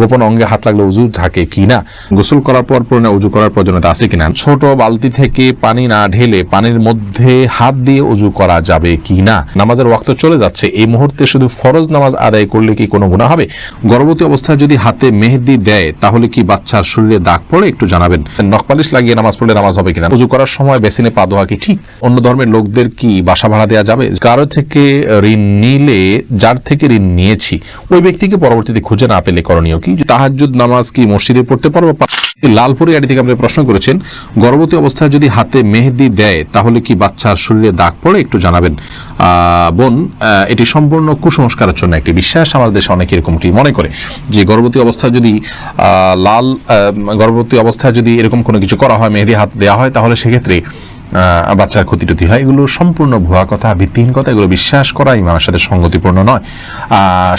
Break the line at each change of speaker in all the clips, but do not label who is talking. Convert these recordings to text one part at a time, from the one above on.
গোপন অঙ্গে হাত লাগলে উজু থাকে কিনা গোসল করার পর পরে উজু করার প্রয়োজনীয়তা আছে কিনা ছোট বালতি থেকে পানি না ঢেলে পানির মধ্যে হাত দিয়ে উজু করা যাবে কিনা নামাজের ওয়াক্ত চলে যাচ্ছে। এই মুহূর্তে শুধু ফরজ নামাজ আদায় করলে কি কোনো গুণা হবে? গর্ভবতী অবস্থায় যদি হাতে মেহেদি দেয়, তাহলে কি বাচ্চার শরীরে দাগ পড়ে? একটু জানাবেন। নখপালিশ লাগিয়ে নামাজ পড়লে নামাজ হবে কিনা? উজু করার সময় বেসিনে পা ধোয়া কি ঠিক? অন্য ধর্মের লোকদের কি বাসা ভাড়া দেওয়া যাবে? কারও থেকে ঋণ নিলে, যার থেকে ঋণ নিয়েছি, ওই ব্যক্তিকে পরবর্তীতে খুঁজে না পেলে করণীয় কি? তাহাজ্জুদ নামাজ কি মসজিদে পড়তে পারব? লালপুরি আড়ি থেকে আপনি প্রশ্ন করেছেন, গর্ভবতী অবস্থায় যদি হাতে মেহেদি দেয়, তাহলে কি বাচ্চার শরীরে দাগ পড়ে? একটু জানাবেন। বোন এটি সম্পূর্ণ কুসংস্কারের জন্য একটি বিশ্বাস। আমাদের দেশে অনেকে এরকমটি মনে করে যে গর্ভবতী অবস্থায় যদি লাল গর্ভবতী অবস্থায় যদি এরকম কোনো কিছু করা হয়, মেহেদি হাত দেওয়া হয়, তাহলে সেক্ষেত্রে বাচ্চার ক্ষতি টতি হয়, এগুলো সম্পূর্ণ ভুয়া কথা, ভিত্তিহীন কথা, এগুলো বিশ্বাস করা ইমামের সাথে সঙ্গতিপূর্ণ নয়।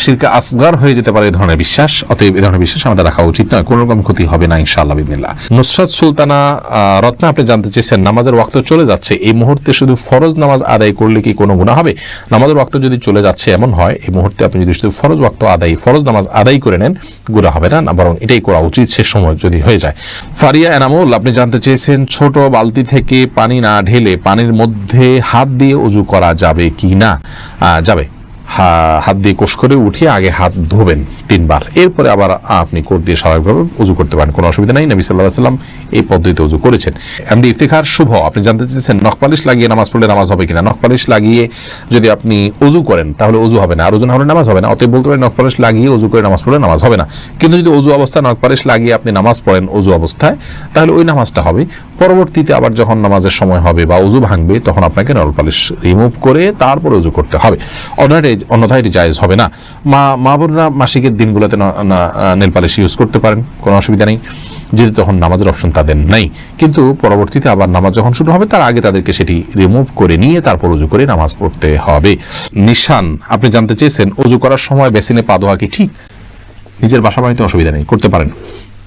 শিরকে আসগার হয়ে যেতে পারে এই ধরনের বিশ্বাস, অতএব এই ধরনের বিশ্বাস আমাদের রাখা উচিত নয়। কোনো রকম ক্ষতি হবে না, ইনশাআল্লাহ বিদিল্লাহ নুসরাত সুলতানা রত্না, আপনি জানতে চেয়েছেন, নামাজের ওয়াক্ত চলে যাচ্ছে। এই মুহূর্তে শুধু ফরজ নামাজ আদায় করলে কি কোনো গুণা হবে? নামাজের ওয়াক্ত যদি চলে যাচ্ছে, এমন হয়, এই মুহূর্তে আপনি যদি শুধু ফরজ ওয়াক্ত আদায়, ফরজ নামাজ আদায় করে নেন গুণা হবে না, বরং এটাই করা উচিত, সে সময় যদি হয়ে যায়। ফারিয়া এনামুল, আপনি জানতে চেয়েছেন, ছোট বালতি থেকে পানি না ঢেলে পানির মধ্যে হাত দিয়ে উজু করা যাবে কি না? যাবে। হাত দিয়ে কোষ করে উঠিয়ে আগে হাত ধোবেন তিনবার। এরপরে আবার আপনি কোট দিয়ে স্বাভাবিকভাবে উজু করতে পারেন। কোনো অসুবিধা নাই, নবী সাল্লাহ সাল্লাম এই পদ্ধতিতে উজু করেছেন। এমডি ইফতিখার শুভ, আপনি জানতে চেয়েছেন নখপালিশ লাগিয়ে নামাজ পড়লে নামাজ হবে কিনা? নখপালিশ লাগিয়ে যদি আপনি উজু করেন, তাহলে উজু হবে না। আর উজু না হলে নামাজ হবে না। অতএব বলতে পারেন নখপালিশ লাগিয়ে উজু করে নামাজ পড়লে নামাজ হবে না। কিন্তু যদি উজু অবস্থায় নখপালিশ লাগিয়ে আপনি নামাজ পড়েন উজু অবস্থায়, তাহলে ওই নামাজটা হবে। পরবর্তীতে আবার যখন নামাজের সময় হবে বা উজু ভাঙবে, তখন আপনাকে নলপালিশ রিমুভ করে তারপর উজু করতে হবে। অন্যথায় অন্যথায় এটি জায়েজ হবে না। মা মা বোনরা মাসিকের দিনগুলোতে নেল পালিশ ইউজ করতে পারেন, কোনো অসুবিধা নেই। যদি তখন নামাজের অপশন তাদের নেই। কিন্তু পরবর্তীতে আবার নামাজ যখন শুরু হবে, তার আগে তাদেরকে সেটি রিমুভ করে নিয়ে তারপর উজু করে নামাজ পড়তে হবে। নিশান, আপনি জানতে চেয়েছেন উজু করার সময় বেসিনে পা ধোয়া কি ঠিক? নিজের বাসা বাড়িতে অসুবিধা নেই, করতে পারেন।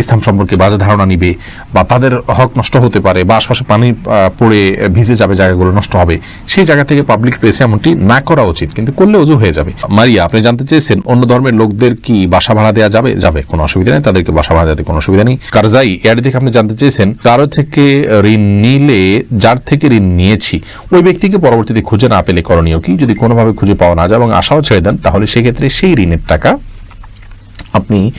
ইসলাম সম্পর্কে বাজে ধারণা নিবে বা তাদের হক নষ্ট হতে পারে বা আশপাশে পানি পড়ে ভিজে যাবে, জায়গাগুলো নষ্ট হবে, সেই জায়গা থেকে পাবলিক প্লেসে এমনটি না করা উচিত, কিন্তু করলে উজু হয়ে যাবে। মারিয়া, আপনি জানতে চেয়েছেন অন্য ধর্মের লোকদের কি বাসা ভাড়া দেওয়া যাবে? যাবে, কোনো অসুবিধা নেই, তাদেরকে বাসা ভাড়া দেওয়াতে কোনো অসুবিধা নেই। কারজাই, এর থেকে আপনি জানতে চেয়েছেন, কারও থেকে ঋণ নিলে, যার থেকে ঋণ নিয়েছি, ওই ব্যক্তিকে পরবর্তীতে খুঁজে না পেলে করণীয় কি? যদি কোনোভাবে খুঁজে পাওয়া না যায় এবং আশাও ছেড়ে দেন, তাহলে সেক্ষেত্রে সেই ঋণের টাকা আপনি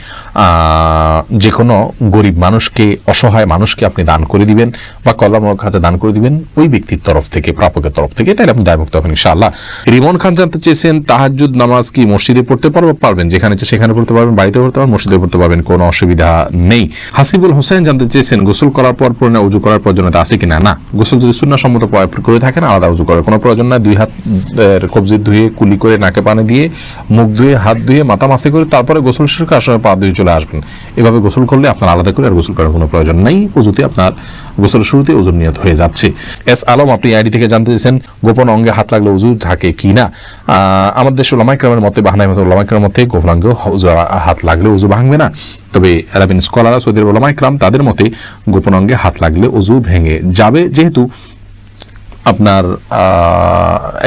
যে কোনো গরিব মানুষকে, অসহায় মানুষকে আপনি দান করে দিবেন বা কল্যাণমূলক খাতে দান করে দিবেন, ওই ব্যক্তির তরফ থেকে, প্রাপকের তরফ থেকে তাহলে আপনি দায়মুক্ত হবেন ইনশাআল্লাহ। রিমন খান জানতে চেয়েছেন, তাহাজ্জুদ নামাজ কি মসজিদে পড়তে পারব? পারবেন, যেখানে সেখানে পড়তে পারবেন বাড়িতে পড়তে পারবেন মসজিদে পড়তে পারবেন, কোনো অসুবিধা নেই। হাসিবুল হোসেন জানতে চেয়েছেন, গোসল করার পর পর না উজু করার প্রয়োজনীয়তা আছে কিনা? না, গোসল যদি শূন্য সম্মত প- করে থাকেন, আলাদা উজু করার কোনো প্রয়োজন নাই। দুই হাত কবজি ধুয়ে, কুলি করে, নাকে পানি দিয়ে, মুখ ধুয়ে, হাত ধুয়ে, মাথা মাসে করে তারপরে গোসল শেষ করে আসলে পা ধুয়ে চলে আসবেন। এভাবে গোসল করলে আপনার আলাদা করে আর গোসল করার কোনো প্রয়োজন নেই। উজুতে আপনার গোসল শুরুতে ওজুর নিয়ত হয়ে যাচ্ছে। এস আলম, আপনি আইডি থেকে জানতে চেয়েছেন গোপন অঙ্গে হাত লাগলে উজু থাকে কি না? আমাদের দেশে ওলামাইক্রামের মতে, বাহানায় মতো ওলামাইক্রামের মতে গোপন অঙ্গে হাত লাগলে উজু ভাঙবে না। তবে আরবিন স্কলার সৌদি ওলামাইক্রাম তাদের মতে, গোপন অঙ্গে হাত লাগলে উজু ভেঙে যাবে। যেহেতু আপনার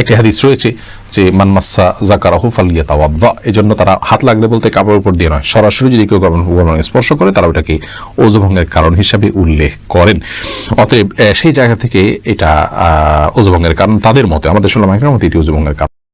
একটি হাদিস রয়েছে যে মানমাসা জাকারাহু ফালিয়া তাওয়াদ্দা এই জন্য তারা হাত লাগলে বলতে কাপড়ের উপর দিয়ে নয়। সরাসরি যদি কেউ গরম স্পর্শ করে, তারা ওটাকে ওজভঙ্গের কারণ হিসাবে উল্লেখ করেন। অতএব সেই জায়গা থেকে এটা ওজুভঙ্গের কারণ তাদের মতে, আমাদের সোলাম মতে এটি ওজভঙ্গের কারণ।